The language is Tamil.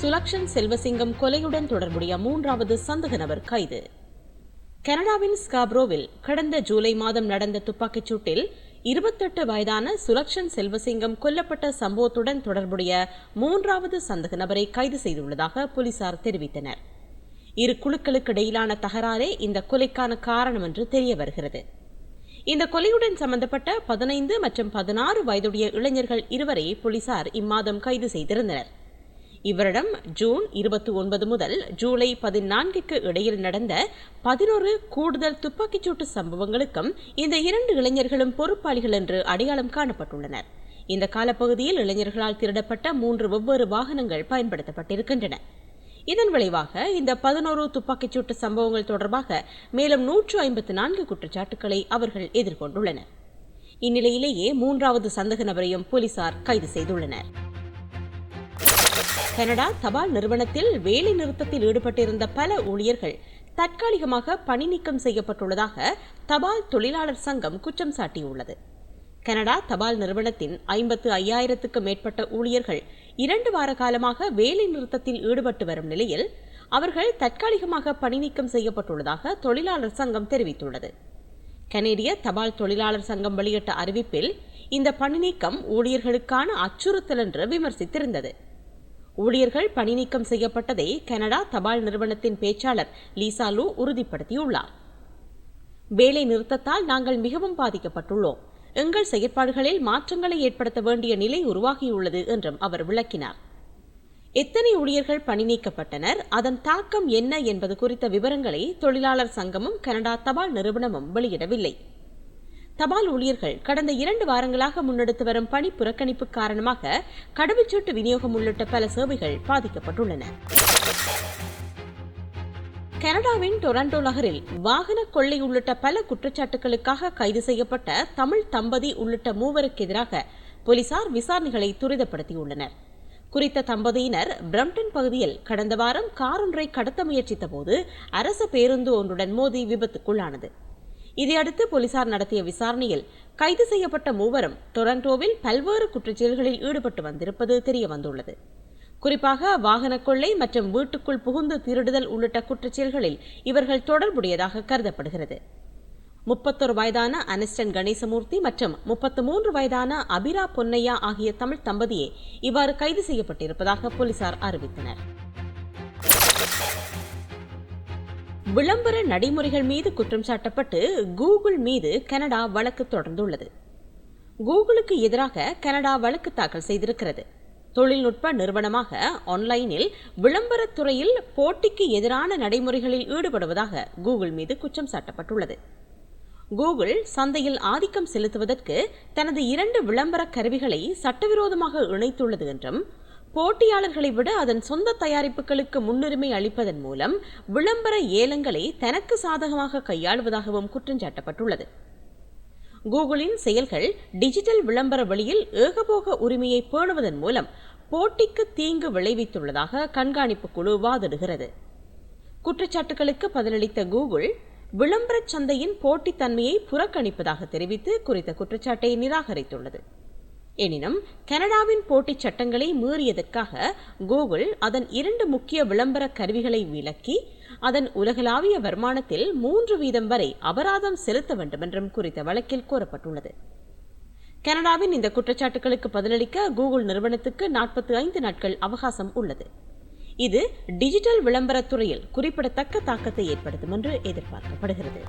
சுலக்ஷன் செல்வசிங்கம் கொலையுடன் தொடர்புடைய மூன்றாவது சந்தக நபர் கைது. கனடாவின் ஸ்காப்ரோவில் கடந்த ஜூலை மாதம் நடந்த துப்பாக்கிச் சூட்டில் இருபத்தெட்டு வயதான சுலக்ஷன் செல்வசிங்கம் கொல்லப்பட்ட சம்பவத்துடன் தொடர்புடைய மூன்றாவது சந்தக நபரை கைது செய்துள்ளதாக போலீசார் தெரிவித்தனர். இரு குழுக்களுக்கு இடையிலான தகராறே இந்த கொலைக்கான காரணம் என்று தெரிய வருகிறது. இந்த கொலையுடன் சம்பந்தப்பட்ட பதினைந்து மற்றும் பதினாறு வயதுடைய இளைஞர்கள் இருவரை போலீசார் இம்மாதம் கைது செய்திருந்தனர். இவரிடம் ஜூன் இருபத்தி ஒன்பது முதல் ஜூலை பதினான்குக்கு இடையில் நடந்த பதினோரு கூடுதல் துப்பாக்கிச்சூட்டு சம்பவங்களுக்கும் இந்த இரண்டு இளைஞர்களும் பொறுப்பாளிகள் என்று அடையாளம் காணப்பட்டுள்ளனர். இந்த காலப்பகுதியில் இளைஞர்களால் திருடப்பட்ட மூன்று வெவ்வேறு வாகனங்கள் பயன்படுத்தப்பட்டிருக்கின்றன. இதன் விளைவாக இந்த பதினோரு துப்பாக்கிச்சூட்டு சம்பவங்கள் தொடர்பாக மேலும் நூற்று ஐம்பத்து நான்கு குற்றச்சாட்டுக்களை அவர்கள் எதிர்கொண்டுள்ளனர். இந்நிலையிலேயே மூன்றாவது சந்தக நபரையும் போலீசார் கைது செய்துள்ளனர். கனடா தபால் நிறுவனத்தில் வேலை நிறுத்தத்தில் ஈடுபட்டிருந்த பல ஊழியர்கள் தற்காலிகமாக பணி நீக்கம் செய்யப்பட்டுள்ளதாக தபால் தொழிலாளர் சங்கம் குற்றம் சாட்டியுள்ளது. கனடா தபால் நிறுவனத்தின் ஐம்பத்து ஐயாயிரத்துக்கும் மேற்பட்ட ஊழியர்கள் இரண்டு வார காலமாக வேலை நிறுத்தத்தில் ஈடுபட்டு வரும் நிலையில் அவர்கள் தற்காலிகமாக பணி நீக்கம் செய்யப்பட்டுள்ளதாக தொழிலாளர் சங்கம் தெரிவித்துள்ளது. கனேடிய தபால் தொழிலாளர் சங்கம் வெளியிட்ட அறிவிப்பில் இந்த பணி நீக்கம் ஊழியர்களுக்கான அச்சுறுத்தல் என்று விமர்சித்திருந்தது. ஊழியர்கள் பணிநீக்கம் செய்யப்பட்டதை கனடா தபால் நிறுவனத்தின் பேச்சாளர் லீசா லூ உறுதிப்படுத்தியுள்ளார். வேலை நிறுத்தத்தால் நாங்கள் மிகவும் பாதிக்கப்பட்டுள்ளோம். எங்கள் செயற்பாடுகளில் மாற்றங்களை ஏற்படுத்த வேண்டிய நிலை உருவாகியுள்ளது என்றும் அவர் விளக்கினார். எத்தனை ஊழியர்கள் பணி நீக்கப்பட்டனர் அதன் தாக்கம் என்ன என்பது குறித்த விவரங்களை தொழிலாளர் சங்கமும் கனடா தபால் நிறுவனமும் வெளியிடவில்லை. தபால் ஊழியர்கள் கடந்த இரண்டு வாரங்களாக முன்னெடுத்து வரும் பணி புறக்கணிப்பு காரணமாக கடவுச்சீட்டு விநியோகம் உள்ளிட்ட பல சேவைகள் பாதிக்கப்பட்டுள்ளன. கனடாவின் டொரண்டோ நகரில் வாகன கொள்ளை உள்ளிட்ட பல குற்றச்சாட்டுகளுக்காக கைது செய்யப்பட்ட தமிழ் தம்பதி உள்ளிட்ட மூவருக்கு எதிராக போலீசார் விசாரணைகளை துரிதப்படுத்தியுள்ளனர். குறித்த தம்பதியினர் பிரம்டன் பகுதியில் கடந்த வாரம் காரொன்றை கடத்த முயற்சித்த போது அரசு பேருந்து ஒன்றுடன் மோதி விபத்துக்குள்ளானது. இதையடுத்து போலீசார் நடத்திய விசாரணையில் கைது செய்யப்பட்ட மூவரும் டொரண்டோவில் பல்வேறு குற்றச்செயல்களில் ஈடுபட்டு வந்திருப்பது தெரிய வந்துள்ளது குறிப்பாக வாகன கொள்ளை மற்றும் வீட்டுக்குள் புகுந்து திருடுதல் உள்ளிட்ட குற்றச்செயல்களில் இவர்கள் தொடர்புடையதாக கருதப்படுகிறது. முப்பத்தொரு வயதான அனிஸ்டன் கணேசமூர்த்தி மற்றும் முப்பத்து மூன்று வயதான அபிரா பொன்னையா ஆகிய தமிழ் தம்பதியே இவ்வாறு கைது செய்யப்பட்டிருப்பதாக போலீசார் அறிவித்தனர். விளம்பர நடைமுறைகள் மீது குற்றம் சாட்டப்பட்டு கூகுள் மீது கனடா வழக்கு தொடர்ந்துள்ளது. கூகுளுக்கு எதிராக கனடா வழக்கு தாக்கல் செய்திருக்கிறது. தொழில்நுட்ப நிறுவனமாக ஆன்லைனில் விளம்பரத்துறையில் போட்டிக்கு எதிரான நடைமுறைகளில் ஈடுபடுவதாக கூகுள் மீது குற்றம் சாட்டப்பட்டுள்ளது. கூகுள் சந்தையில் ஆதிக்கம் செலுத்துவதற்கு தனது இரண்டு விளம்பர கருவிகளை சட்டவிரோதமாக இணைத்துள்ளது என்றும் போட்டியாளர்களை விட அதன் சொந்த தயாரிப்புகளுக்கு முன்னுரிமை அளிப்பதன் மூலம் விளம்பர ஏலங்களை தனக்கு சாதகமாக கையாளுவதாகவும் குற்றஞ்சாட்டப்பட்டுள்ளது கூகுளின் செயல்கள் டிஜிட்டல் விளம்பர வழியில் ஏகபோக உரிமையை பேணுவதன் மூலம் போட்டிக்கு தீங்கு விளைவித்துள்ளதாக கண்காணிப்பு குழு வாதிடுகிறது. குற்றச்சாட்டுகளுக்கு பதிலளித்த கூகுள் விளம்பரச் சந்தையின் போட்டித்தன்மையை புறக்கணிப்பதாக தெரிவித்து குறித்த குற்றச்சாட்டை நிராகரித்துள்ளது. எனினும் கனடாவின் போட்டிச் சட்டங்களை மீறியதற்காக கூகுள் அதன் இரண்டு முக்கிய விளம்பர கருவிகளை விலக்கி அதன் உலகளாவிய வருமானத்தில் மூன்று வீதம் வரை அபராதம் செலுத்த வேண்டும் என்றும் குறித்த வழக்கில் கூறப்பட்டுள்ளது கனடாவின் இந்த குற்றச்சாட்டுகளுக்கு பதிலளிக்க கூகுள் நிறுவனத்துக்கு நாற்பத்தி ஐந்து நாட்கள் அவகாசம் உள்ளது. இது டிஜிட்டல் விளம்பரத் துறையில் குறிப்பிடத்தக்க தாக்கத்தை ஏற்படுத்தும் என்று எதிர்பார்க்கப்படுகிறது.